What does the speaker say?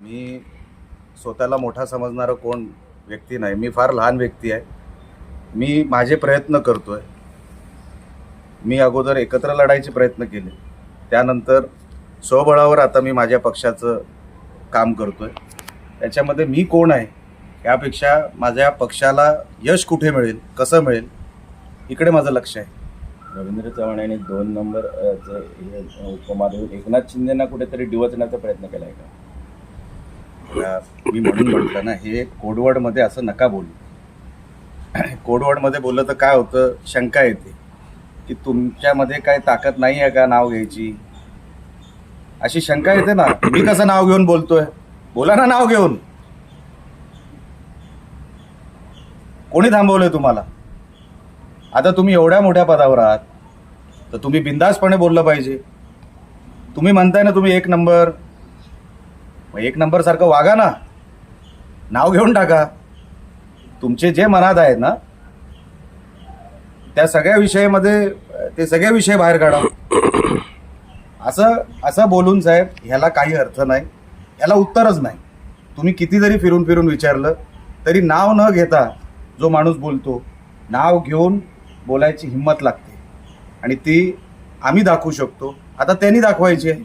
मी स्वतःला मोठा समजणारं कोण व्यक्ती नाही. मी फार लहान व्यक्ती आहे. मी माझे प्रयत्न करतो आहे मी अगोदर एकत्र लढायचे प्रयत्न केले. त्यानंतर स्वबळावर आता मी माझ्या पक्षाचं काम करतो आहे त्याच्यामध्ये मी कोण आहे यापेक्षा माझ्या पक्षाला यश कुठे मिळेल कसं मिळेल इकडे माझं लक्ष आहे. रवींद्र चव्हाण यांनी दोन नंबर उपमा देऊन एकनाथ शिंदेना कुठेतरी डिवचण्याचा प्रयत्न केला आहे का? मी म्हणून म्हटलं ना हे कोडवर्डमध्ये असं नका बोलू. कोडवर्डमध्ये बोललं तर काय होतं? शंका येते. की तुमच्यामध्ये काय ताकद नाही आहे का नाव घ्यायची? अशी शंका येते ना. मी कसं नाव घेऊन बोलतोय? बोला ना नाव घेऊन. कोणी थांबवलंय तुम्हाला? आता तुम्ही एवढ्या मोठ्या पदावर आहात तर तुम्ही बिंदासपणे बोललं पाहिजे. तुम्ही म्हणताय ना तुम्ही एक नंबर मग एक नंबर सारखं वागा ना. नाव घेऊन टाका. तुमचे जे मनात आहेत ना त्या सगळ्या विषयामध्ये ते सगळे विषय बाहेर काढा. असं असं बोलून साहेब ह्याला काही अर्थ नाही. ह्याला उत्तरच नाही. तुम्ही किती जरी फिरून फिरून विचारलं तरी नाव न घेता जो माणूस बोलतो नाव घेऊन बोलायची हिंमत लागते. आणि ती आम्ही दाखवू शकतो. आता त्यांनी दाखवायची आहे.